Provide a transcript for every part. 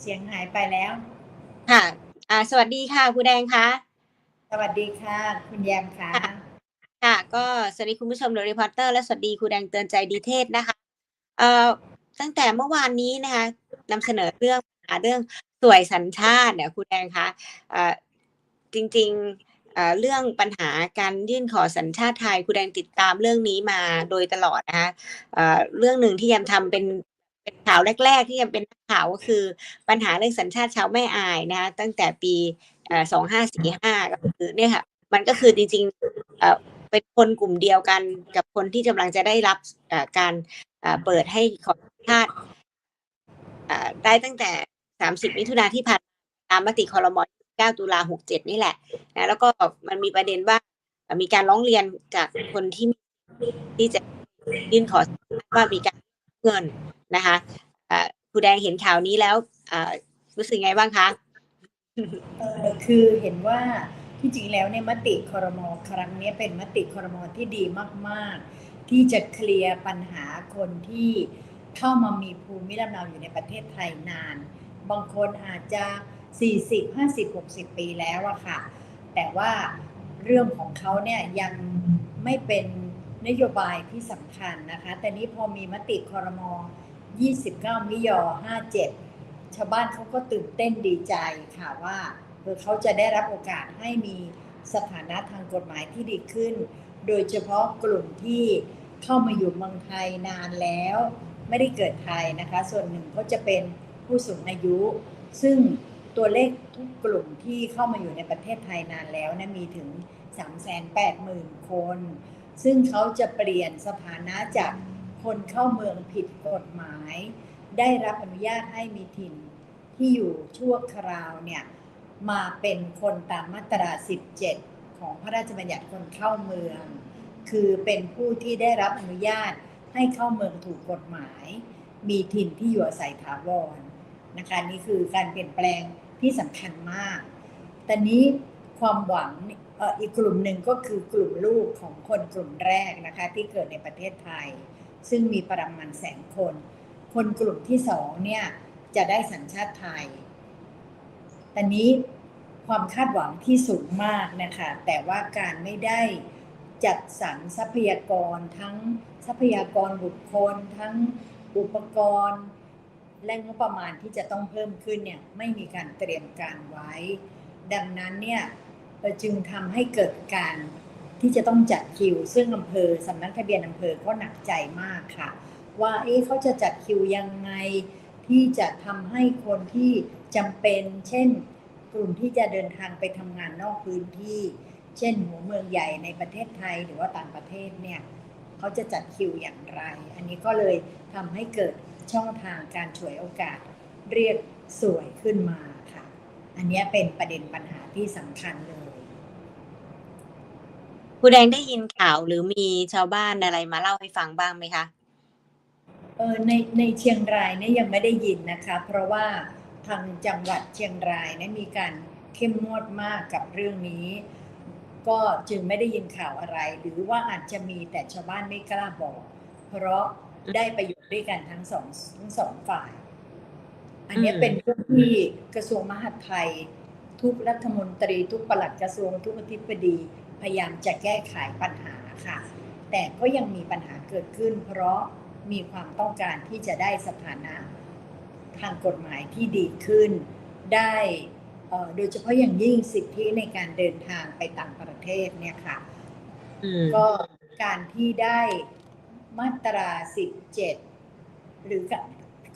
เสียงหายไปแล้ว ค่ะอ่าสวัสดีค่ะครูแดงคะสวัสดีค่ะ คุณแยมค่ะ ค่ะ ก็สวัสดีคุณผู้ชมเดอะรีพอร์เตอร์และสวัสดีครูแดงเตือนใจดีเทศนะคะเอ่อตั้งแต่เมื่อวานนี้นะคะนำเสนอเรื่องปัญหาเรื่องสวยสัญชาติเนี่ยครูแดงคะเอ่อจริงๆเอ่อเรื่องปัญหาการยื่นขอสัญชาติไทยครูแดงติดตามเรื่องนี้มาโดยตลอดนะคะเอ่อเรื่องหนึ่งที่ยังทำเป็น เป็นข่าวแรก ๆ ที่ยังเป็นข่าวก็คือปัญหาเรื่องสัญชาติชาวแม่อายนะคะตั้งแต่ปีสองห้าสี่ห้าก็คือเนี่ยค่ะ มันก็คือจริงๆเอ่อเป็นคนกลุ่มเดียวกันกับคนที่กำลังจะได้รับการเปิดให้ขอสัญชาติได้ตั้งแต่30มิถุนาที่ผ่านมาตามมติคอรมอ9ตุลา67 นี่แหละนะแล้วก็มันมีประเด็นว่ามีการร้องเรียนจากคนที่ที่จะยื่นขอว่ามีการเงิน นะคะครูแดงเห็นข่าวนี้แล้วรู้สึกไงบ้างคะเออคือเห็นว่าที่จริงแล้วเนี่ยมติคอรมอครั้งนี้เป็นมติคอรมอที่ดีมาก ๆ ที่จะเคลียร์ปัญหาคนที่เข้ามามีภูมิลำเนาอยู่ในประเทศไทยนาน บางคนอาจจะ 40 50 60 ปีแล้วอะค่ะ แต่ว่าเรื่องของเขาเนี่ยยังไม่เป็นนโยบายที่สำคัญนะคะ แต่นี้พอมีมติคอรมอ 29 มิยอ 57 ชาวบ้านเขาก็ตื่นเต้นดีใจค่ะว่าเเขาจะได้รับโอกาสให้มีสถานะทางกฎหมายที่ดีขึ้น โดยเฉพาะกลุ่มที่เข้ามาอยู่เมืองไทยนานแล้ว ไม่ได้เกิดไทยนะคะ ส่วนหนึ่งก็จะเป็นผู้สูงอายุ ซึ่งตัวเลขทุกกลุ่มที่เข้ามาอยู่ในประเทศไทยนานแล้วนะมีถึง 380,000 คน ซึ่งเขาจะเปลี่ยนสถานะจาก คนเข้าเมืองผิดกฎหมาย ได้รับอนุญาตให้มีถิ่นที่อยู่ชั่วคราวเนี่ยมาเป็นคนตามมาตรา 17 ของพระราชบัญญัติคนเข้าเมือง คือเป็นผู้ที่ได้รับอนุญาตให้เข้าเมืองถูกกฎหมาย มีถิ่นที่อยู่อาศัยถาวรนะคะนี่คือการเปลี่ยนแปลงที่สำคัญมาก แต่นี้ความหวังอีกกลุ่มหนึ่งก็คือกลุ่มลูกของคนกลุ่มแรกนะคะที่เกิดในประเทศไทย ซึ่งมีประมาณแสนคน คนกลุ่มที่สองเนี่ยจะได้สัญชาติไทยแต่นี้ความคาดหวังที่สูงมากนะคะ แต่ว่าการไม่ได้จัดสรรทรัพยากรทั้งทรัพยากรบุคคล ทั้งอุปกรณ์และงบประมาณที่จะต้องเพิ่มขึ้นเนี่ยไม่มีการเตรียมการไว้ ดังนั้นเนี่ยจึงทำให้เกิดการ ที่จะต้องจัดคิว ซึ่งอำเภอสำนักทะเบียนอำเภอก็หนักใจมากค่ะ ว่าเอ๊ะเขาจะจัดคิวยังไงที่จะทำให้คนที่จำเป็น เช่น กลุ่มที่จะเดินทางไปทำงานนอกพื้นที่ เช่นหัวเมืองใหญ่ในประเทศไทยหรือว่าต่างประเทศเนี่ยเขาจะจัดคิวอย่างไร อันนี้ก็เลยทำให้เกิดช่องทางการฉวยโอกาสเรียกสวยขึ้นมาค่ะ อันนี้เป็นประเด็นปัญหาที่สำคัญเลย ครูแดงได้ยินข่าวหรือมีชาวบ้านอะไรมาเล่าให้ฟังบ้างไหมคะเออในในเชียงรายเนี่ยยังไม่ได้ยินนะคะ เพราะว่าทางจังหวัดเชียงรายเนี่ยมีการเข้มงวดมากกับเรื่องนี้ ก็จึงไม่ได้ยินข่าวอะไร หรือว่าอาจจะมีแต่ชาวบ้านไม่กล้าบอก เพราะได้ประโยชน์ด้วยกันทั้งสองทั้งสองฝ่าย อันเนี้ยอืมเป็นเรื่องที่กระทรวงมหาดไทย ทุกรัฐมนตรี ทุกปลัดกระทรวงทุกอธิบดี พยายามจะแก้ไขปัญหาค่ะ แต่ก็ยังมีปัญหาเกิดขึ้น เพราะมีความต้องการที่จะได้สถานะทางกฎหมายที่ดีขึ้น ได้เอ่อโดยเฉพาะอย่างยิ่งสิทธิในการเดินทางไปต่างประเทศเนี่ยค่ะอืมก็การที่ได้มาตรา 17 หรือก็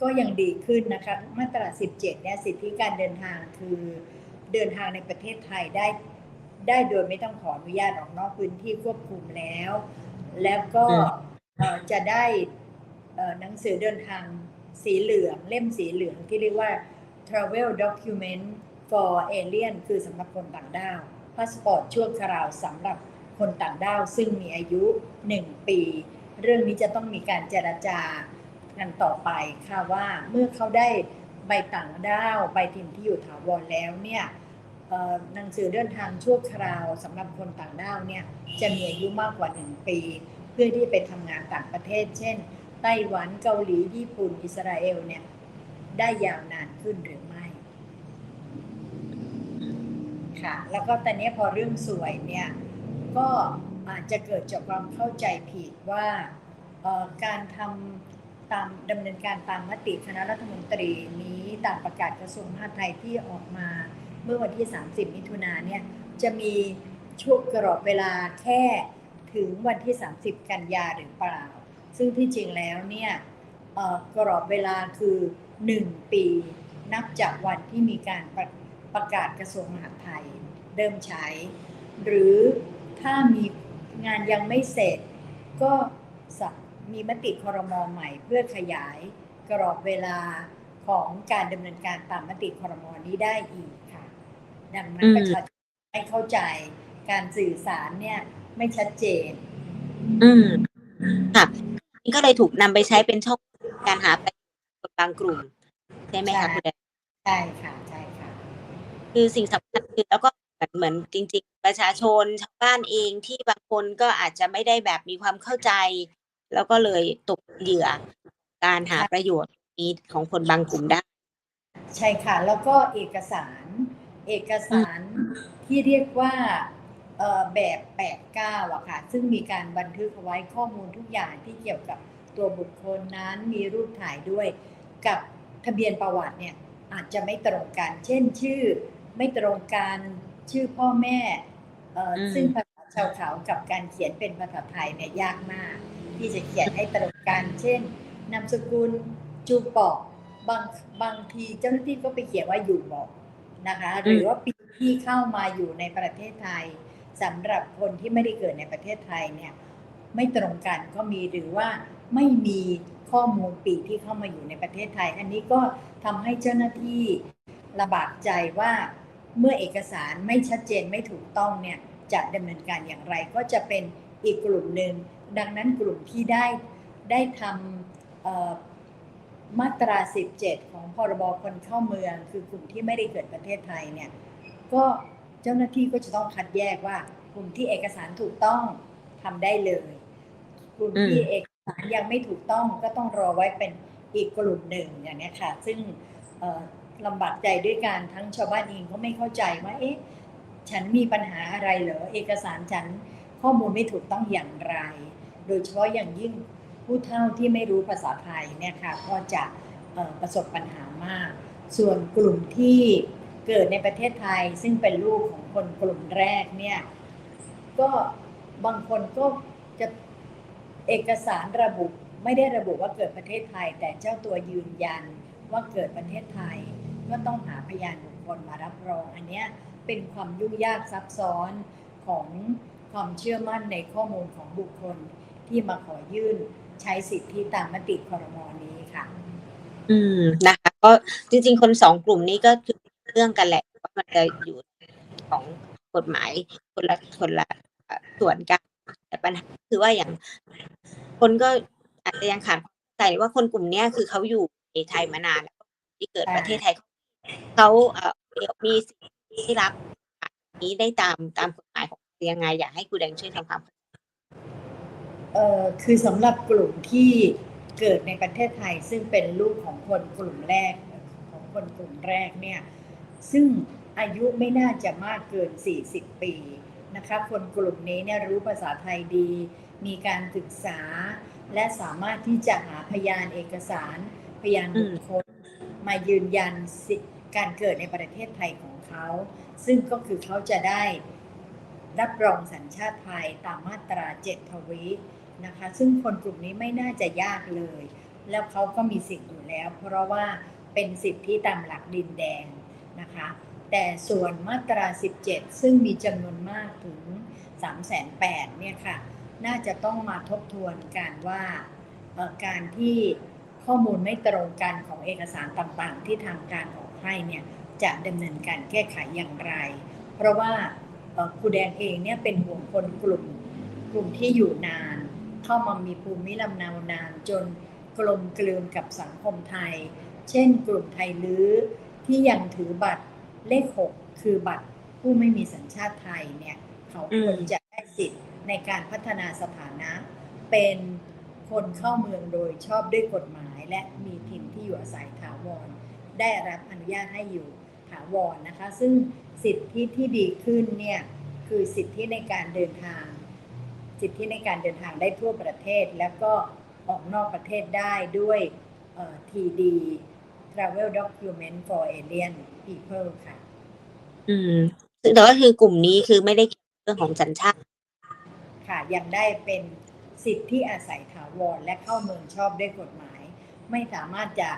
ก็ยังดีขึ้นนะคะ มาตรา 17 เนี่ยสิทธิการเดินทางคือเดินทางในประเทศไทยได้ ได้โดยไม่ต้องขออนุญาตออกนอกพื้นที่ควบคุมแล้ว แล้วก็อืมเอ่อจะได้เอ่อหนังสือเดินทางสีเหลือง เล่มสีเหลืองที่เรียกว่า travel document for alien คือสำหรับคนต่างด้าวพาสปอร์ตชั่วคราวสำหรับคนต่างด้าวซึ่งมีอายุ 1 ปี เรื่องนี้จะต้องมีการเจรจากันต่อไปค่ะว่าเมื่อเขาได้ใบต่างด้าว ใบถิ่นที่อยู่ถาวรแล้วเนี่ยเอ่อ หนังสือเดินทางชั่วคราวสำหรับคนต่างด้าวเนี่ยจะมีอายุมากกว่า 1 ปี เพื่อที่ไปทำงานต่างประเทศ เช่น ไต้หวันเกาหลีญี่ปุ่นอิสราเอลเนี่ยได้ยาวนานขึ้นหรือไม่ค่ะแล้วก็ตอนนี้พอเรื่องสวยเนี่ยก็อาจจะเกิดจากความเข้าใจผิดว่าการทำตามดำเนินการตามมติคณะรัฐมนตรีนี้ตามประกาศกระทรวงมหาดไทยที่ออกมา เมื่อวันที่ 30 มิถุนายนเนี่ยจะมีช่วงกรอบเวลาแค่ถึงวันที่ 30 กันยาหรือเปล่า ซึ่งที่จริงแล้วเนี่ยกรอบเวลาคือ 1 ปี นับจากวันที่มีการประประกาศกระทรวงมหาดไทยเริ่มใช้ หรือถ้ามีงานยังไม่เสร็จ ก็มีมติครมอใหม่เพื่อขยายกรอบเวลาของการดำเนินการตามมติครมอนี้ได้อีก ดังนั้นอืมประชาชนไม่เข้าใจการสื่อสารเนี่ย ไม่ชัดเจน อืมค่ะนี่ก็เลยถูกนำไปใช้เป็นช่องการหาประโยชน์บางกลุ่ม ใช่ไหมคะใช่คุณแดงใช่ค่ะใช่ค่ะ คือสิ่งสำคัญคือแล้วก็เหมือนเหมือนจริง ๆ ประชาชนชาวบ้านเองที่บางคนก็อาจจะไม่ได้แบบมีความเข้าใจ แล้วก็เลยตกเหยื่อการหาประโยชน์นี้ของคนบางกลุ่มได้ ใช่ค่ะ แล้วก็เอกสาร เอกสารที่เรียกว่าเอ่อแบบ89อะค่ะ ซึ่งมีการบันทึกเอาไว้ข้อมูลทุกอย่างที่เกี่ยวกับตัวบุคคลนั้นมีรูปถ่ายด้วย กับทะเบียนประวัติเนี่ยอาจจะไม่ตรงกัน เช่นชื่อไม่ตรงกันชื่อพ่อแม่เอ่ออมซึ่งภาษาชาวเขากับการเขียนเป็นภาษาไทยเนี่ยยากมาก ที่จะเขียนให้ตรงกัน เช่นนามสกุลจูปอกบางบางทีเจ้าหน้าที่ก็ไปเขียนว่าอยู่บอก นะคะ หรือว่าปีที่เข้ามาอยู่ในประเทศไทยสำหรับคนที่ไม่ได้เกิดในประเทศไทยเนี่ยไม่ตรงกันก็มีหรือว่าไม่มีข้อมูลปีที่เข้ามาอยู่ในประเทศไทย อันนี้ก็ทำให้เจ้าหน้าที่ลำบากใจว่าเมื่อเอกสารไม่ชัดเจนไม่ถูกต้องเนี่ยจะดำเนินการอย่างไรก็จะเป็นอีกกลุ่มหนึ่งดังนั้นกลุ่มที่ได้ได้ทำเอ่อ มาตรา 17 ของพรบคนเข้าเมือง คือกลุ่มที่ไม่ได้เกิดประเทศไทยเนี่ยก็เจ้าหน้าที่ก็จะต้องคัดแยกว่ากลุ่มที่เอกสารถูกต้องทำได้เลย กลุ่มที่เอกสารยังไม่ถูกต้องก็ต้องรอไว้เป็นอีกกลุ่มหนึ่งอย่างนี้ค่ะ ซึ่งลำบากใจด้วยการทั้งชาวบ้านเองก็ไม่เข้าใจว่าเอ๊ะฉันมีปัญหาอะไรเหรอเอกสารฉันข้อมูลไม่ถูกต้องอย่างไร โดยเฉพาะอย่างยิ่ง ผู้เฒ่าที่ไม่รู้ภาษาไทยเนี่ยค่ะก็จะประสบปัญหามาก ส่วนกลุ่มที่เกิดในประเทศไทยซึ่งเป็นลูกของคนกลุ่มแรกเนี่ยก็บางคนก็จะเอกสารระบุไม่ได้ระบุว่าเกิดประเทศไทย แต่เจ้าตัวยืนยันว่าเกิดประเทศไทย ก็ต้องหาพยานบุคคลมารับรอง อันเนี้ยเป็นความยุ่งยากซับซ้อนของความเชื่อมั่นในข้อมูลของบุคคลที่มาขอยื่น ใช้สิทธิตามมติครมนี้ค่ะ อืมนะคะ ก็จริง ๆ คนสองกลุ่มนี้ก็คือเรื่องกันแหละว่ามันจะอยู่ของกฎหมายคนละคนละส่วนกันแต่ปัญหาคือว่าอย่าง คนก็อาจจะยังขาดความเข้าใจว่าคนกลุ่มเนี้ยคือเขาอยู่ในไทยมานานแล้วที่เกิดประเทศไทยเขาเอ่อมีสิทธิที่รับนี้ได้ตามตามกฎหมายของยังไง อยากให้ครูแดงช่วยทำความเข้า คือสำหรับกลุ่มที่เกิดในประเทศไทย ซึ่งเป็นลูกของคนกลุ่มแรกของคนกลุ่มแรกเนี่ยซึ่งอายุไม่น่าจะมากเกิน 40 ปีนะคะคนกลุ่มนี้เนี่ยรู้ภาษาไทยดี มีการศึกษา และสามารถที่จะหาพยานเอกสาร พยานบุคคลมายืนยันการเกิดในประเทศไทยของเขา ซึ่งก็คือเขาจะได้รับรองสัญชาติไทยตามมาตราเจ็ดทวี นะคะ ซึ่งคนกลุ่มนี้ไม่น่าจะยากเลย แล้วเขาก็มีสิทธิ์อยู่แล้ว เพราะว่าเป็นสิทธิตามหลักดินแดงนะคะ แต่ส่วนมาตรา 17 ซึ่งมีจำนวนมากถึง 3 8 0 0 0เนี่ยค่ะ น่าจะต้องมาทบทวนกันว่าการที่ข้อมูลไม่ตรงกันของเอกสารต่างๆ ที่ทางการออกให้เนี่ยจะดำเนินการแก้ไขอย่างไร เพราะว่าครูแดงเองเนี่ยเป็นห่วงคนกลุ่มกลุ่มที่อยู่นาน เข้ามามีภูมิลำเนานานจนกลมกลืนกับสังคมไทย เช่นกลุ่มไทยลื้อที่ยังถือบัตรเลข 6 คือบัตรผู้ไม่มีสัญชาติไทยเนี่ย เขาควรจะได้สิทธิ์ในการพัฒนาสถานะ เป็นคนเข้าเมืองโดยชอบด้วยกฎหมายและมีถิ่นที่อยู่อาศัยถาวร ได้รับอนุญาตให้อยู่ถาวรนะคะ ซึ่งสิทธิที่ดีขึ้นเนี่ย คือสิทธิในการเดินทาง สิทธิในการเดินทางได้ทั่วประเทศ แล้วก็ออกนอกประเทศได้ด้วยเอ่อ TD Travel Document for Alien People ค่ะ อืมซึ่งแต่ว่าคือกลุ่มนี้คือไม่ได้เกี่ยวกับเรื่องของสัญชาติ ค่ะ ยังได้เป็นสิทธิอาศัยถาวรและเข้าเมืองชอบด้วยกฎหมาย ไม่สามารถจะ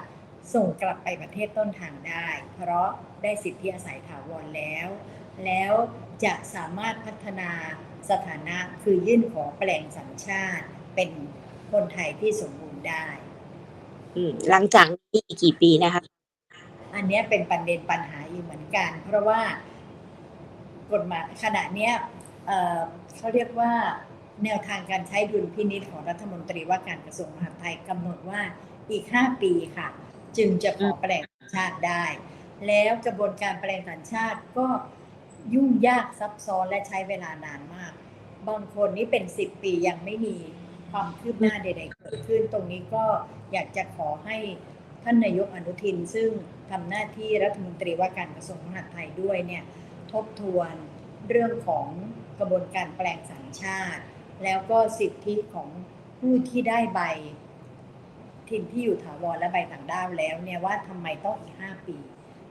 ส่งกลับไปประเทศต้นทางได้ เพราะได้สิทธิอาศัยถาวรแล้ว แล้วจะสามารถพัฒนาสถานะคือยื่นขอแปลงสัญชาติเป็นคนไทยที่สมบูรณ์ได้อืมหลังจากนี้อีกกี่ปีนะคะ อันเนี้ยเป็นประเด็นปัญหาอีกเหมือนกัน เพราะว่ากฎหมายขณะเนี้ยเอ่อเขาเรียกว่าแนวทางการใช้ดุลพินิจของรัฐมนตรีว่าการกระทรวงมหาดไทยกำหนดว่าอีก 5 ปีค่ะ จึงจะขอแปลงสัญชาติได้ แล้วกระบวนการแปลงสัญชาติก็ ยุ่งยากซับซ้อนและใช้เวลานานมาก บางคนนี่เป็น10ปียังไม่มีความคืบหน้าใด ๆ เกิดขึ้นตรงนี้ก็อยากจะขอให้ท่านนายกอนุทิน ซึ่งทำหน้าที่รัฐมนตรีว่าการกระทรวงมหาดไทยด้วยเนี่ยทบทวนเรื่องของกระบวนการแปลงสัญชาติ แล้วก็สิทธิของผู้ที่ได้ใบทินที่อยู่ถาวรและใบต่างด้าวแล้วเนี่ยว่าทำไมต้องอีก 5 ปี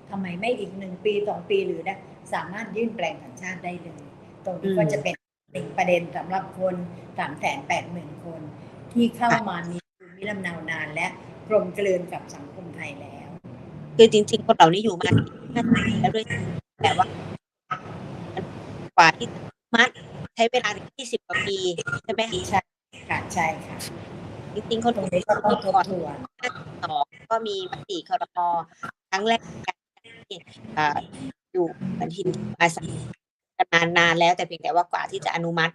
ทำไมไม่อีกหนึ่งปีสองปีหรือได้ สามารถยื่นแปลงสัญชาติได้เลย ตรงนี้ก็อืมจะเป็นหนึ่งประเด็นสำหรับคนสามแสนแปดหมื่นคน ที่เข้ามามีภูมิลำเนานานและกลมกลืนกับสังคมไทยแล้ว คือจริง ๆ คนเหล่านี้อยู่มา5ปีแล้วด้วยแต่ว่ากว่าที่จะมัดใช้เวลาถึง20กว่าปีใช่ไหมคะใช่ค่ะใช่ค่ะจริงๆคนตรงนี้ก็ต้องทบทวนสองก็มีมติครมครั้งแรกที่เอ่ออยู่เหมือนทินอาศัยกันมานานแล้วแต่เพียงแต่ว่ากว่าที่จะอนุมัติ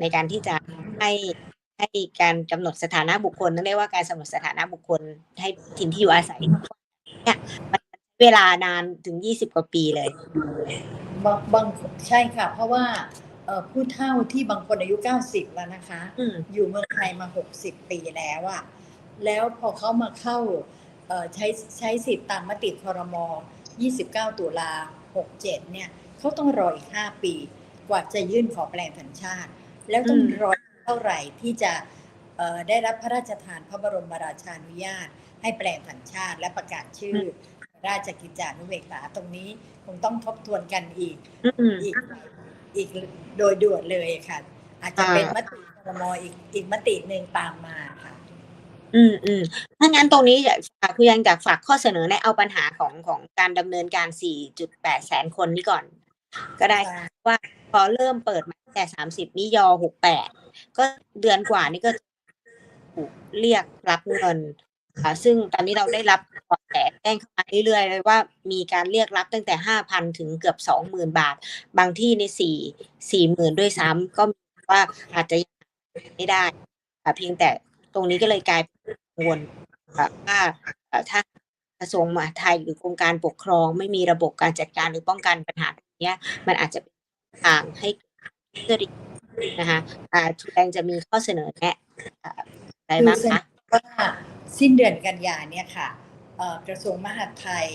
ในการที่จะให้ให้การกำหนดสถานะบุคคลนั่นเรียกว่าการกำหนดสถานะบุคคล ให้ถิ่นที่อยู่อาศัยเนี่ยมันใช้เวลานานถึงยี่สิบกว่าปีเลยบางบางใช่ค่ะ เพราะว่าเอ่อผู้เฒ่าที่บางคนอายุ90แล้วนะคะอืมอยู่เมืองไทยมา60ปีแล้วอะแล้วพอเขามาเข้าเอ่อใช้ใช้สิทธิ์ตามมติครม29 ตุลา 67 เนี่ยเขาต้องรออีก 5 ปี กว่าจะยื่นขอแปลงสัญชาติ แล้วต้องอืมรอเท่าไหร่ที่จะเอ่อได้รับพระราชทานพระบรมราชานุญาต ให้แปลงสัญชาติและประกาศชื่ออราชกิจจานุเบกษาตรงนี้คงต้องทบทวนกันอีกอืมอีกอีกโดยด่วนเลยค่ะ อาจจะเป็นมติครมอีกอีกมติหนึ่งตามมาค่ะ อืมอืมถ้างั้นตรงนี้อยากฝากคือยังอยากฝากข้อเสนอในเอาปัญหาของของการดำเนินการ 4.8 แสนคนนี้ก่อน ก็ได้ค่ะ ว่าพอเริ่มเปิดมาตั้งแต่ 30มิยอ68 ก็เดือนกว่านี่ก็ถูกเรียกรับเงินอ่าซึ่งตอนนี้เราได้รับเบาะแสแจ้งเข้ามาเรื่อยๆเลยว่ามีการเรียกรับตั้งแต่ 5,000 ถึงเกือบ 20,000 บาท บางที่ใน4 40,000 ด้วยซ้ำก็มีว่าอาจจะยังไม่ได้ อ่าเพียงแต่ ตรงนี้ก็เลยกลายเป็นกังวลอ่าว่าถ้ากระทรวงมหาดไทยหรือกรมการปกครอง ไม่มีระบบการจัดการหรือป้องกันปัญหาเนี้ย มันอาจจะเป็นทางให้เกิดนะคะอ่าทุแดงจะมีข้อเสนอแนะอะไรบ้างคะว่าสิ้นเดือนกันยาเนี่ยค่ะกระทรวงมหาดไทย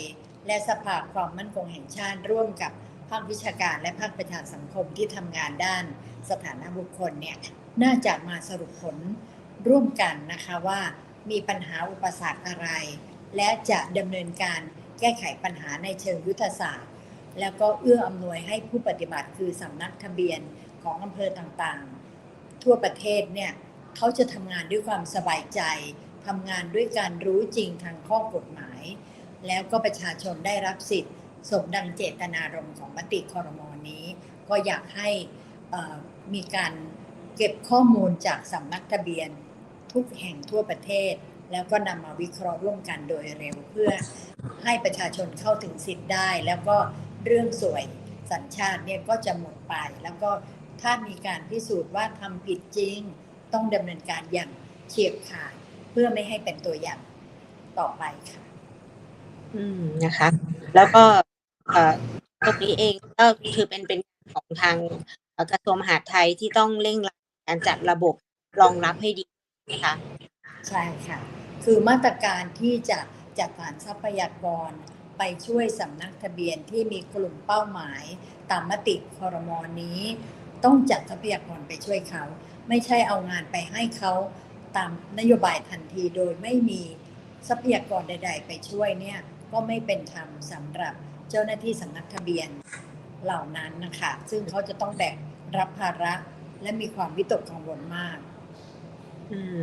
และสภาความมั่นคงแห่งชาติร่วมกับภาควิชาการและภาคประชาสังคมที่ทำงานด้านสถานะบุคคลเนี่ยน่าจะมาสรุปผล ร่วมกันนะคะว่ามีปัญหาอุปสรรคอะไร และจะดำเนินการแก้ไขปัญหาในเชิงยุทธศาสตร์ แล้วก็เอื้ออำนวยให้ผู้ปฏิบัติคือสำนักทะเบียนของอำเภอต่างๆ ทั่วประเทศเนี่ยเขาจะทำงานด้วยความสบายใจทำงานด้วยการรู้จริงทางข้อกฎหมาย แล้วก็ประชาชนได้รับสิทธิ์สมดังเจตนารมณ์ของมติคอรมอนี้ ก็อยากให้มีการเก็บข้อมูลจากสำนักทะเบียน ทุกแห่งทั่วประเทศ แล้วก็นำมาวิเคราะห์ร่วมกันโดยเร็วเพื่อให้ประชาชนเข้าถึงสิทธิ์ได้ แล้วก็เรื่องสวยสัญชาติเนี่ยก็จะหมดไป แล้วก็ถ้ามีการพิสูจน์ว่าทำผิดจริง ต้องดำเนินการอย่างเฉียบขาดเพื่อไม่ให้เป็นตัวอย่างต่อไปค่ะ อืมนะคะ แล้วก็ตรงนี้เองก็คือเป็นเป็นของทางกระทรวงมหาดไทยที่ต้องเร่งรัดการจัดระบบรองรับให้ดี คะใช่ค่ะ คือมาตรการที่จะจัดสรรทรัพยากรไปช่วยสำนักทะเบียนที่มีกลุ่มเป้าหมาย ตามมติคอรมอนี้ ต้องจัดทรัพยากรไปช่วยเขา ไม่ใช่เอางานไปให้เขาตามนโยบายทันทีโดยไม่มีทรัพยากรใด ๆ ไปช่วยเนี่ยก็ไม่เป็นธรรมสำหรับเจ้าหน้าที่สำนักทะเบียนเหล่านั้นนะคะซึ่งเขาจะต้องแบกรับภาระและมีความวิตกกังวลมาก อืม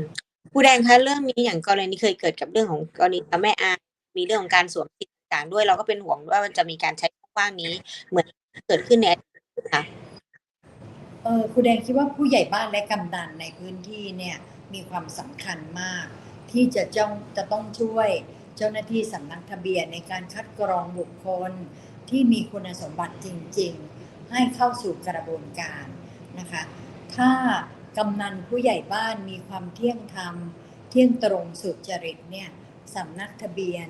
ครูแดงคะเรื่องนี้อย่างกรณีเคยเกิดกับเรื่องของกรณีแม่อามีเรื่องของการสวมสิทธิ์ต่างด้วยเราก็เป็นห่วงว่ามันจะมีการใช้ช่ว่างนี้เหมือนเกิดขึ้นในอดีตค่ะเออครูแดงคิดว่าผู้ใหญ่บ้านและกำนันในพื้นที่เนี่ยมีความสำคัญมาก ที่จะจ้องจะต้องช่วยเจ้าหน้าที่สำนักทะเบียนในการคัดกรองบุคคลที่มีคุณสมบัติจริง ๆ ให้เข้าสู่กระบวนการนะคะ ถ้า กำนันผู้ใหญ่บ้านมีความเที่ยงธรรม เที่ยงตรงสุจริตเนี่ยสำนักทะเบียน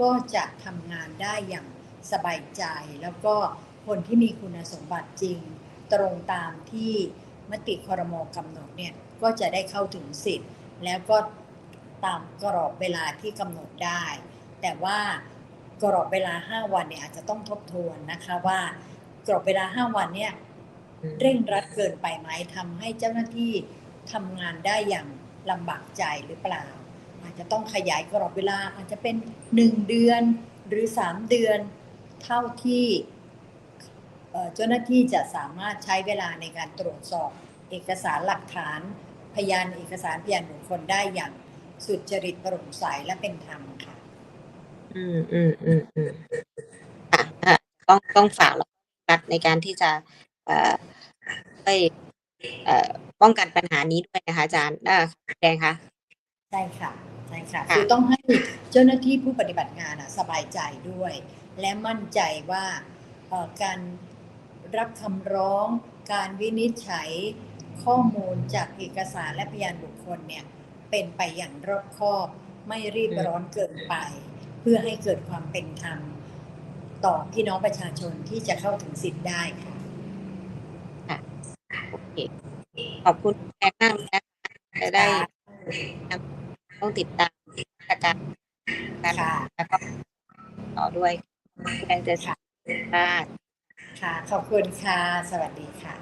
ก็จะทำงานได้อย่างสบายใจ แล้วก็คนที่มีคุณสมบัติจริง ตรงตามที่มติคอรมอกำหนดเนี่ยก็จะได้เข้าถึงสิทธิ์ แล้วก็ตามกรอบเวลาที่กำหนดได้ แต่ว่ากรอบเวลา 5 วันเนี่ยอาจจะต้องทบทวนนะคะว่ากรอบเวลา 5 วันเนี่ย เร่งรัดเกินไปไหมทำให้เจ้าหน้าที่ทำงานได้อย่างลำบากใจหรือเปล่า อาจจะต้องขยายกรอบเวลาอาจจะเป็น1เดือนหรือ3เดือนเท่าที่เอ่อเจ้าหน้าที่จะสามารถใช้เวลาในการตรวจสอบเอกสารหลักฐาน พยานเอกสารพยานบุคคลได้อย่างสุจริตโปร่งใสและเป็นธรรมค่ะ อืมอืมอืมอืมอะอะต้องต้องฝากเรารัฐในการที่จะ เอ่อไปเอ่อป้องกันปัญหานี้ด้วยนะคะอาจารย์อ่าแดงคะใช่ค่ะใช่ค่ะค่ะคือต้องให้เจ้าหน้าที่ผู้ปฏิบัติงานอะสบายใจด้วย และมั่นใจว่าเอ่อการรับคำร้อง การวินิจฉัยข้อมูลจากเอกสารและพยานบุคคลเนี่ยเป็นไปอย่างรอบคอบ ไม่รีบร้อนเกินไป เพื่อให้เกิดความเป็นธรรม ต่อพี่น้องประชาชนที่จะเข้าถึงสิทธิ์ได้ค่ะโอเค ขอบคุณแม่มากนะคะจะได้ต้องติดตามอาการการค่ะแล้วก็ต่อด้วยแดงเจอค่ะค่ะ ขอบคุณค่ะ สวัสดีค่ะ